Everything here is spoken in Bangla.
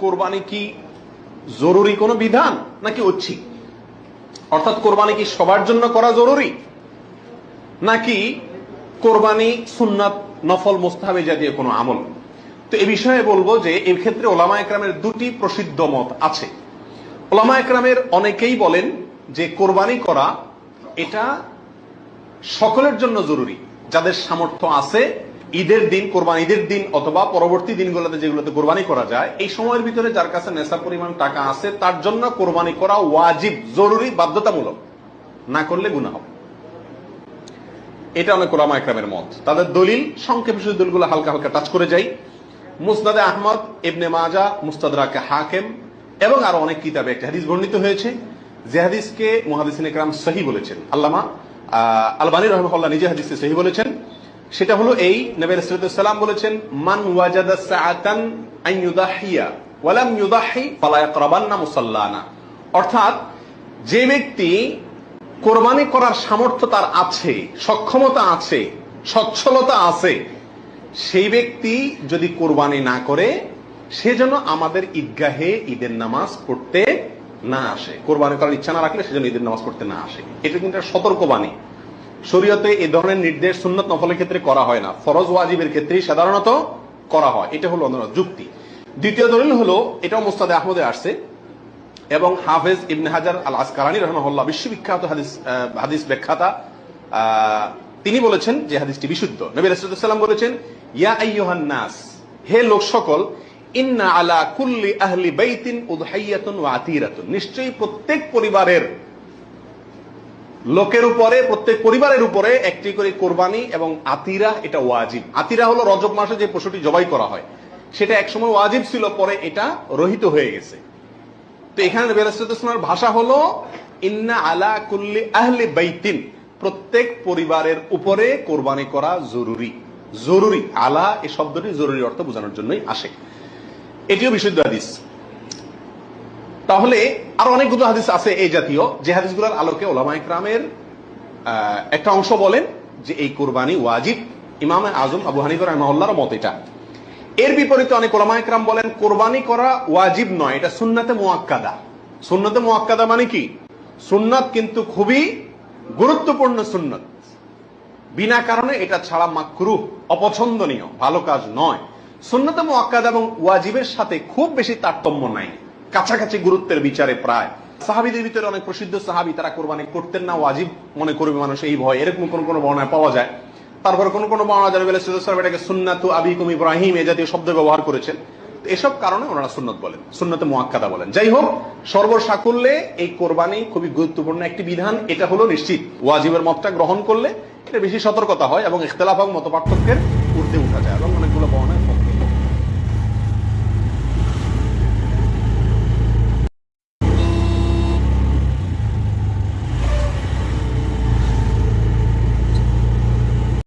কোরবানি কি জরুরি কোনো বিধান নাকি ঐচ্ছিক? অর্থাৎ কোরবানি কি সবার জন্য করা জরুরি? নাকি কোরবানি, সুন্নাত, নফল, মোস্তাহাবে জাতীয় কোনো আমল? তো এ বিষয়ে বলব যে এই ক্ষেত্রে ওলামা একরামের দুটি প্রসিদ্ধ মত আছে। ওলামা একরামের অনেকেই বলেন যে কোরবানি করা এটা সকলের জন্য জরুরি, যাদের সামর্থ্য আছে ঈদের দিন, কোরবানি ঈদের দিন অথবা পরবর্তী দিনগুলোতে যেগুলোতে কোরবানি করা যায়, এই সময়ের ভিতরে যার কাছে নেশা পরিমাণ টাকা আছে, তার জন্য কোরবানি করা ওয়াজিব, জরুরি, বাধ্যতামূলক। না করলে গুণা হবে। এটা অনেক ওলামা একরামের মত। তাদের দলিল, সংক্ষেপে শুধু দলিলগুলো হালকা হালকা টাচ করে যাই। মুসনাদে আহমদ, ইবনে মাজা মুস্তাদ মুস্তাদরাকে হাকেম এবং আরও অনেক কিতাবে একটা হাদিস বর্ণিত হয়েছে। যে হাদিসকে মুহাদিসিন একরাম সহি বলেছেন। আল্লামা আলবানী রহমহল্লা নিজে হাদিসকে সহি বলেছেন। সেটা হলো এই নবী সাল্লাম বলেছেন, মান ওয়াজাদা সাআতান আন ইউদাহিয়া ইউদাহি ফালা ইয়াকরাবান্না মুসাল্লানা। অর্থাৎ, যে ব্যক্তি কোরবানি করার সামর্থ্য তার আছে, সক্ষমতা আছে, সচ্ছলতা আছে, সেই ব্যক্তি যদি কোরবানি না করে, সে যেন আমাদের ঈদগাহে ঈদের নামাজ পড়তে না আসে। কোরবানি করার ইচ্ছা না রাখলে সেজন্য ঈদের নামাজ পড়তে না আসে। এটা কিন্তু সতর্কবাণী। শরীয়তে এই ধরনের নির্দেশ সুন্নত নফলের ক্ষেত্রে করা হয় না। ফরজ ওয়াজিবের ক্ষেত্রে সাধারণত করা হয়। এটা হলো অন্য যুক্তি। দ্বিতীয় দলিল হলো, এটাও মোস্তাদে আহমদে আসছে এবং হাফেজ ইবনে হাজার আল আসকালানি রহমহল্লা বিশ্ববিখ্যাত হাদিস হাদিস ব্যাখ্যাতা তিনি বলেছেন যে হাদিসটি বিশুদ্ধ। নবী রাসূলুল্লাহ বলেছেন, ইয়া আইয়ুহান নাস, হে লোক সকল, ইন্না আলা কুল্লি আহলি বাইতিন উদহাইয়াতুন ওয়া আতিরাতুন। নিশ্চয়ই প্রত্যেক পরিবারের লোকের উপরে, প্রত্যেক পরিবারের উপরে একটি করে কোরবানি এবং আতিরা, এটা ওয়াজিব। আতিরা হলো রজব মাসে যে পশুটি জবাই করা হয়। সেটা একসময় ওয়াজিব ছিল, পরে এটা রহিত হয়ে গেছে। তো এখানে বেলাস্তামের ভাষা হলো, ইন্না আলা কুল্লি আহলে বাইতিন। প্রত্যেক পরিবারের উপরে কোরবানি করা জরুরি। জরুরি। আলা এই শব্দটি জরুরি অর্থ বোঝানোর জন্যই আসে। এটিও বিশুদ্ধ হাদিস। তাহলে আর অনেকগুলো হাদিস আছে এই জাতীয়। যে হাদিসগুলোর আলোকে ওলামা ইকরামের একটা অংশ বলেন যে এই কোরবানি ওয়াজিব। ইমাম আজম আবু হানিফা রহমাল্লাহর মত এটা। এর বিপরীতে অনেক ওলামা ইকরাম বলেন, কোরবানি করা ওয়াজিব নয়, এটা সুন্নাতে মুয়াক্কাদা সুন্নাতে মুয়াক্কাদা মানে কি? সুন্নাত কিন্তু খুবই গুরুত্বপূর্ণ সুন্নত। বিনা কারণে এটা ছাড়া মাকরুহ অপছন্দনীয়, ভালো কাজ নয়। সুন্নতে মুআক্কাদ এবং ওয়াজিবের সাথে খুব বেশি তারতম্য নাই। কাছাকাছি গুরুত্বের বিচারে প্রায়। সাহাবিদের ভিতরে অনেক প্রসিদ্ধ সাহাবি, তারা কোরবানি করতেন না, ওয়াজিব মনে করবে মানুষ এই ভয়। এরকম কোন কোন বর্ণায় পাওয়া যায়। তারপর কোন কোন বর্ণনা যারা বলে সুদর্শন এটাকে সুন্নাতু আবিকুম ইব্রাহিম এ জাতীয় শব্দ ব্যবহার করেছেন। এসব কারণে ওনারা সুন্নত বলেন, সুন্নতে মুআক্কাদা বলেন। যাই হোক, সর্বসাকুল্যে এই কোরবানি খুবই গুরুত্বপূর্ণ একটি বিধান, এটা হলো নিশ্চিত। ওয়াজিবের মতটা গ্রহণ করলে এটা বেশি সতর্কতা হয় এবং ইখতলাফ মত পার্থক্যের ঊর্ধ্বে উঠা যায়।